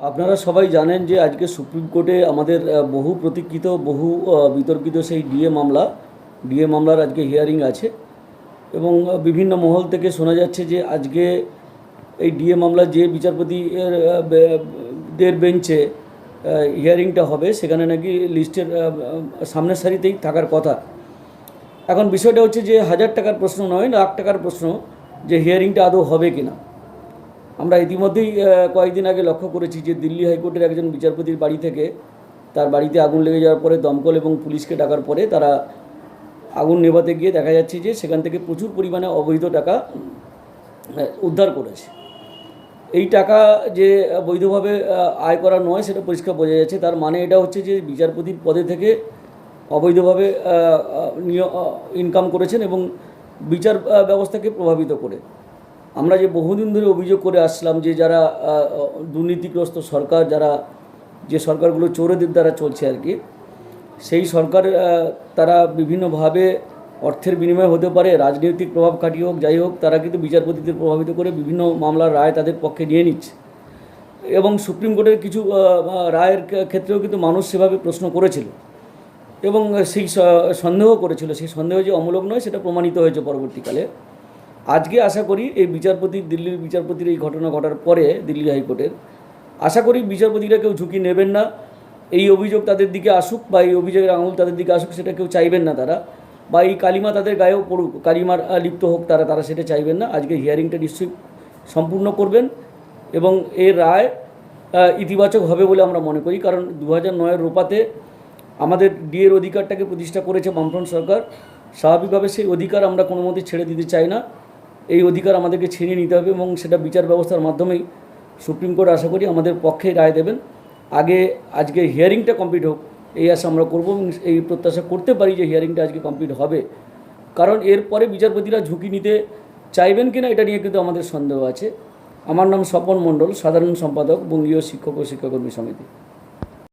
আপনারা সবাই জানেন যে আজকে সুপ্রিম কোর্টে আমাদের বহু প্রতীক্ষিত বহু বিতর্কিত সেই ডিএ মামলা, ডিএ মামলার আজকে হিয়ারিং আছে এবং বিভিন্ন মহল থেকে শোনা যাচ্ছে যে আজকে এই ডিএ মামলা যে বিচারপতি দের বেঞ্চে হিয়ারিংটা হবে, সেখানে নাকি লিস্টের সামনের সারিতেই থাকার কথা। এখন বিষয়টা হচ্ছে যে হাজার টাকার প্রশ্ন নয়, লাখ টাকার প্রশ্ন যে হিয়ারিংটা আদৌ হবে কিনা। আমরা ইতিমধ্যেই কয়েকদিন আগে লক্ষ্য করেছি যে দিল্লি হাইকোর্টের একজন বিচারপতির বাড়ি থেকে তার বাড়িতে আগুন লেগে যাওয়ার পরে দমকল এবং পুলিশকে ডাকার পরে তারা আগুন নেভাতে গিয়ে দেখা যাচ্ছে যে সেখান থেকে প্রচুর পরিমাণে অবৈধ টাকা উদ্ধার করেছে। এই টাকা যে বৈধভাবে আয় করা নয় সেটা পরিষ্কার বোঝা যাচ্ছে। তার মানে এটা হচ্ছে যে বিচারপতির পদে থেকে অবৈধভাবে ইনকাম করেছেন এবং বিচার ব্যবস্থাকে প্রভাবিত করে। আমরা যে বহুদিন ধরে অভিযোগ করে আসলাম যে যারা দুর্নীতিগ্রস্ত সরকার, যারা যে সরকারগুলো চোরেদের দ্বারা চলছে আর কি, সেই সরকার তারা বিভিন্নভাবে অর্থের বিনিময় হতে পারে, রাজনৈতিক প্রভাব খাটিয়ে হোক, যাই হোক, তারা কিন্তু বিচারপতিদের প্রভাবিত করে বিভিন্ন মামলার রায় তাদের পক্ষে নিয়ে নিচ্ছে। এবং সুপ্রিম কোর্টের কিছু রায়ের ক্ষেত্রেও কিন্তু মানুষ সেভাবে প্রশ্ন করেছিল। এবং সেই সন্দেহ করেছিল। সেই সন্দেহ যে অমূলক নয়, সেটা প্রমাণিত হয়েছে পরবর্তীকালে। আজকে আশা করি এই বিচারপতি, দিল্লির বিচারপতির এই ঘটনা ঘটার পরে দিল্লি হাইকোর্টের। আশা করি বিচারপতিরা কেউ ঝুঁকি নেবেন না। এই অভিযোগ তাদের দিকে আসুক বা এই অভিযোগের আঙুল তাদের দিকে আসুক, সেটা কেউ চাইবেন না তারা। বা এই কালিমা তাদের গায়েও পড়ুক, কালিমার লিপ্ত হোক তারা তারা সেটা চাইবেন না। আজকে হিয়ারিংটা নিশ্চয়ই সম্পূর্ণ করবেন এবং এর রায় ইতিবাচক হবে বলে আমরা মনে করি। কারণ দু হাজার নয়ের রোপাতে আমাদের ডিএর অধিকারটাকে প্রতিষ্ঠা করেছে বামফ্রন্ট সরকার। স্বাভাবিকভাবে সেই অধিকার আমরা কোনো মতে ছেড়ে দিতে চাই না। এই অধিকার আমাদেরকে ছিনিয়ে নিতে হবে এবং সেটা বিচার ব্যবস্থার মাধ্যমেই সুপ্রিম কোর্ট আশা করি আমাদের পক্ষে রায় দেবেন। আগে, আজকে হিয়ারিংটা কমপ্লিট হোক, এই আশা আমরা করব এবং এই প্রত্যাশা করতে পারি যে হিয়ারিংটা আজকে কমপ্লিট হবে। কারণ এরপরে বিচারপতিরা ঝুঁকি নিতে চাইবেন কিনা এটা নিয়ে কিন্তু আমাদের সন্দেহ আছে। আমার নাম স্বপন মণ্ডল, সাধারণ সম্পাদক, বঙ্গীয় শিক্ষক ও শিক্ষাকর্মী সমিতি।